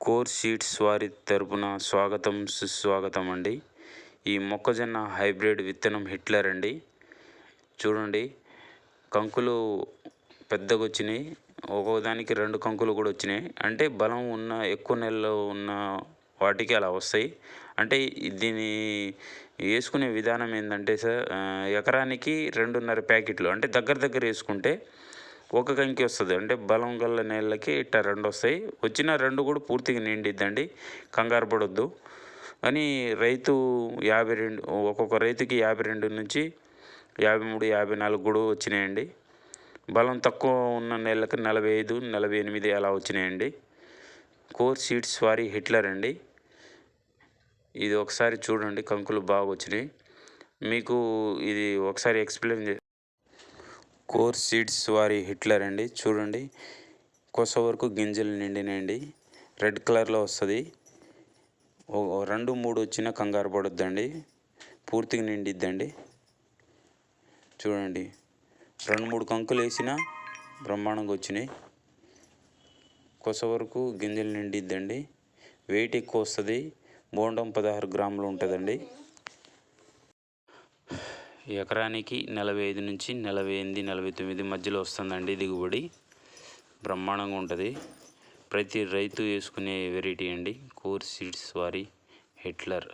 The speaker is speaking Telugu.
కోర్ సీడ్స్ వారి తరపున స్వాగతం సుస్వాగతం అండి ఈ మొక్కజొన్న హైబ్రిడ్ విత్తనం హిట్లర్ అండి. చూడండి కంకులు పెద్దగా వచ్చినాయి ఒక్కోదానికి రెండు కంకులు కూడా వచ్చినాయి. అంటే బలం ఉన్న ఎక్కువ నెలలో ఉన్న వాటికి అలా వస్తాయి. అంటే దీన్ని వేసుకునే విధానం ఏంటంటే సార్ ఎకరానికి రెండున్నర ప్యాకెట్లు. అంటే దగ్గర దగ్గర వేసుకుంటే ఒక కంకి వస్తుంది. అంటే బలం గల నేలకి ఇట్టా రెండు వస్తాయి వచ్చిన రెండు కూడా పూర్తిగా నిండిద్దండి. కంగారు పడొద్దు. కానీ రైతు యాభై రెండు ఒక్కొక్క రైతుకి యాభై రెండు నుంచి యాభై మూడు యాభై నాలుగు కూడా వచ్చినాయండి. బలం తక్కువ ఉన్న నెలలకు నలభై ఐదు నలభై ఎనిమిది అలా వచ్చినాయండి. కోర్ సీడ్స్ వారి హిట్లర్ అండి. ఇది ఒకసారి చూడండి. కంకులు బాగా వచ్చినాయి. మీకు ఇది ఒకసారి ఎక్స్ప్లెయిన్ చే కోర్ సీడ్స్ వారి హిట్లర్ అండి. చూడండి. కొస వరకు గింజలు నిండినాయండి. రెడ్ కలర్లో వస్తుంది. రెండు మూడు వచ్చిన కంగారు పడొద్దండి. పూర్తిగా నిండిద్దండి. చూడండి. రెండు మూడు కంకులు వేసిన బ్రహ్మాండంగా వచ్చినాయి. కొస వరకు గింజలు నిండిద్దండి. వెయిట్ ఎక్కువ వస్తుంది. బోండం పదహారు గ్రాములు ఉంటుందండి. ఎకరానికి నలభై ఐదు నుంచి నలభై ఎనిమిది నలభై తొమ్మిది మధ్యలో వస్తుందండి దిగుబడి. బ్రహ్మాండంగా ఉంటుంది. ప్రతి రైతు వేసుకునే వెరైటీ అండి. కోర్ సీడ్స్ వారి హిట్లర్.